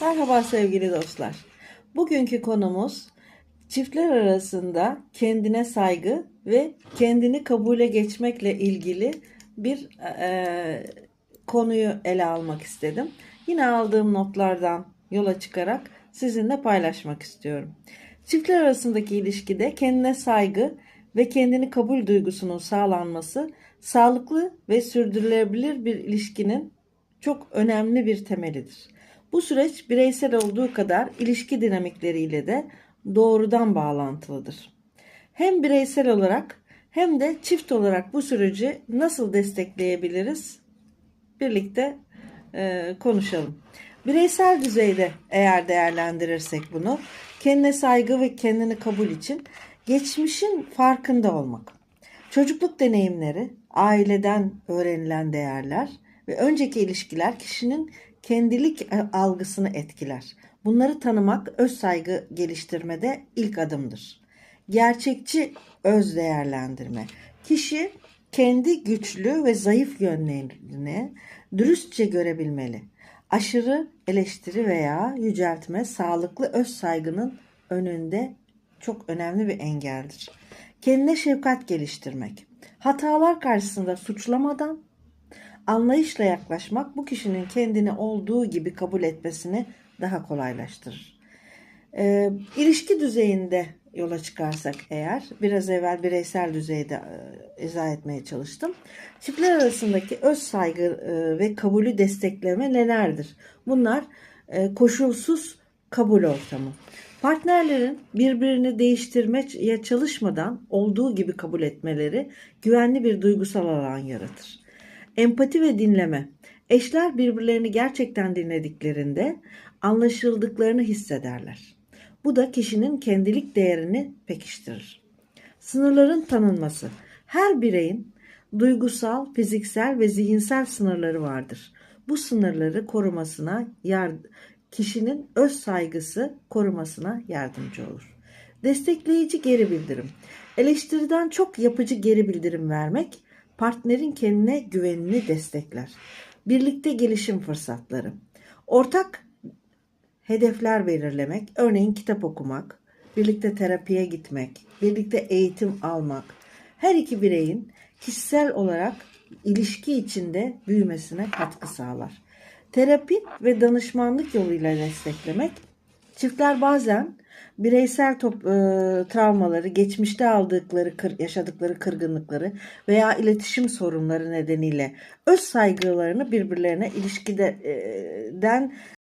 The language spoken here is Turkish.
Merhaba sevgili dostlar. Bugünkü konumuz çiftler arasında kendine saygı ve kendini kabule geçmekle ilgili bir e, konuyu ele almak istedim. Yine aldığım notlardan yola çıkarak sizinle paylaşmak istiyorum. Çiftler arasındaki ilişkide kendine saygı ve kendini kabul duygusunun sağlanması sağlıklı ve sürdürülebilir bir ilişkinin çok önemli bir temelidir. Bu süreç bireysel olduğu kadar ilişki dinamikleriyle de doğrudan bağlantılıdır. Hem bireysel olarak hem de çift olarak bu süreci nasıl destekleyebiliriz? Birlikte e, konuşalım. Bireysel düzeyde eğer değerlendirirsek bunu, kendine saygı ve kendini kabul için geçmişin farkında olmak. Çocukluk deneyimleri, aileden öğrenilen değerler ve önceki ilişkiler kişinin kendilik algısını etkiler. Bunları tanımak öz saygı geliştirmede ilk adımdır. Gerçekçi öz değerlendirme. Kişi kendi güçlü ve zayıf yönlerini dürüstçe görebilmeli. Aşırı eleştiri veya yüceltme sağlıklı öz saygının önünde çok önemli bir engeldir. Kendine şefkat geliştirmek. Hatalar karşısında suçlamadan anlayışla yaklaşmak bu kişinin kendini olduğu gibi kabul etmesini daha kolaylaştırır. E, ilişki düzeyinde yola çıkarsak eğer biraz evvel bireysel düzeyde e, izah etmeye çalıştım. Çiftler arasındaki öz saygı e, ve kabulü destekleme nelerdir? Bunlar e, koşulsuz kabul ortamı. Partnerlerin birbirini değiştirmeye çalışmadan olduğu gibi kabul etmeleri güvenli bir duygusal alan yaratır. Empati ve dinleme. Eşler birbirlerini gerçekten dinlediklerinde anlaşıldıklarını hissederler. Bu da kişinin kendilik değerini pekiştirir. Sınırların tanınması. Her bireyin duygusal, fiziksel ve zihinsel sınırları vardır. Bu sınırları korumasına, kişinin öz saygısı korumasına yardımcı olur. Destekleyici geri bildirim. Eleştiriden çok yapıcı geri bildirim vermek partnerin kendine güvenini destekler. Birlikte gelişim fırsatları. Ortak hedefler belirlemek, örneğin kitap okumak, birlikte terapiye gitmek, birlikte eğitim almak. Her iki bireyin kişisel olarak ilişki içinde büyümesine katkı sağlar. Terapi ve danışmanlık yoluyla desteklemek. Çiftler bazen bireysel top, e, travmaları, geçmişte aldıkları, kır, yaşadıkları kırgınlıkları veya iletişim sorunları nedeniyle öz saygılarını birbirlerine ilişkiden